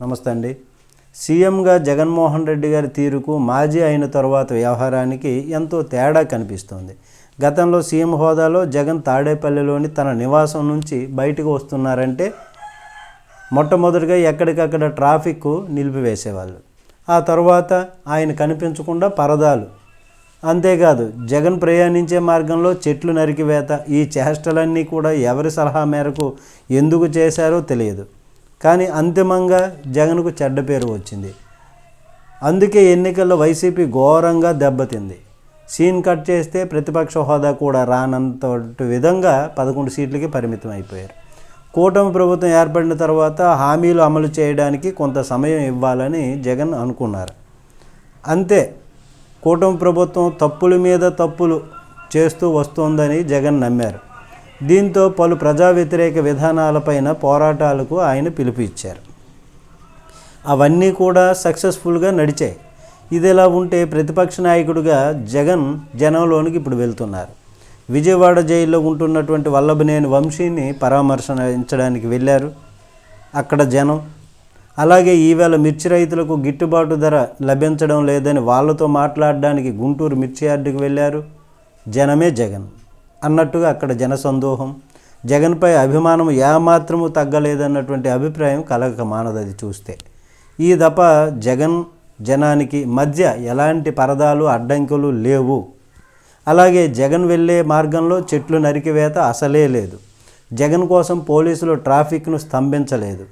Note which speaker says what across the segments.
Speaker 1: నమస్తే అండి. సీఎంగా జగన్మోహన్ రెడ్డి గారి తీరుకు మాజీ అయిన తర్వాత వ్యవహారానికి ఎంతో తేడా కనిపిస్తోంది. గతంలో సీఎం హోదాలో జగన్ తాడేపల్లిలోని తన నివాసం నుంచి బయటకు వస్తున్నారంటే మొట్టమొదటిగా ఎక్కడికక్కడ ట్రాఫిక్ నిలిపివేసేవాళ్ళు. ఆ తర్వాత ఆయన కనిపించకుండా పరదాలు. అంతేకాదు జగన్ ప్రయాణించే మార్గంలో చెట్లు నరికివేత ఈ చేష్టలన్నీ కూడా ఎవరి సలహా మేరకు ఎందుకు చేశారో తెలియదు. కానీ అంతిమంగా జగన్కు చెడ్డ పేరు వచ్చింది. అందుకే ఎన్నికల్లో వైసీపీ ఘోరంగా దెబ్బతింది. సీన్ కట్ చేస్తే ప్రతిపక్ష హోదా కూడా రానంత విధంగా పదకొండు సీట్లకి పరిమితం అయిపోయారు. కూటమి ప్రభుత్వం ఏర్పడిన తర్వాత హామీలు అమలు చేయడానికి కొంత సమయం ఇవ్వాలని జగన్ అనుకున్నారు. అంతే కూటమి ప్రభుత్వం తప్పుల మీద తప్పులు చేస్తూ వస్తోందని జగన్ నమ్మారు. దీంతో పలు ప్రజా వ్యతిరేక విధానాలపైన పోరాటాలకు ఆయన పిలుపు ఇచ్చారు అవన్నీ కూడా సక్సెస్ఫుల్గా నడిచాయి. ఇదిలా ఉంటే ప్రతిపక్ష నాయకుడిగా జగన్ జనంలోనికి ఇప్పుడు వెళ్తున్నారు. విజయవాడ జైల్లో ఉంటున్నటువంటి వల్లభనేని వంశీని పరామర్శించడానికి వెళ్ళారు. అక్కడ జనం. అలాగే ఈవేళ మిర్చి రైతులకు గిట్టుబాటు ధర లభించడం లేదని వాళ్ళతో మాట్లాడడానికి గుంటూరు మిర్చి యార్డుకు వెళ్ళారు. జనమే జగన్. అన్నట్టుగా అక్కడ జనసందోహం. జగన్పై అభిమానం ఏమాత్రము తగ్గలేదన్నటువంటి అభిప్రాయం కలగక మానదది చూస్తే. ఈ దప జగన్ జనానికి మధ్య ఎలాంటి పరదాలు అడ్డంకులు లేవు. అలాగే జగన్ వెళ్ళే మార్గంలో చెట్లు నరికివేత అసలే లేదు. జగన్ కోసం పోలీసులు ట్రాఫిక్ను స్తంభించలేదు.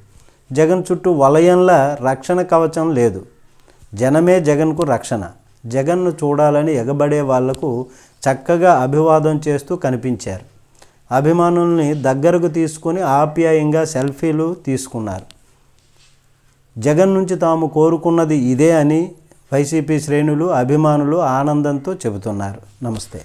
Speaker 1: జగన్ చుట్టూ వలయంలా రక్షణ కవచం లేదు. జనమే జగన్కు రక్షణ. జగన్ను చూడాలని ఎగబడే వాళ్ళకు చక్కగా అభివాదం చేస్తూ కనిపించారు. అభిమానుల్ని దగ్గరకు తీసుకొని ఆప్యాయంగా సెల్ఫీలు తీసుకున్నారు. జగన్ నుంచి తాము కోరుకున్నది ఇదే అని వైసీపీ శ్రేణులు అభిమానులు ఆనందంతో చెబుతున్నారు. నమస్తే.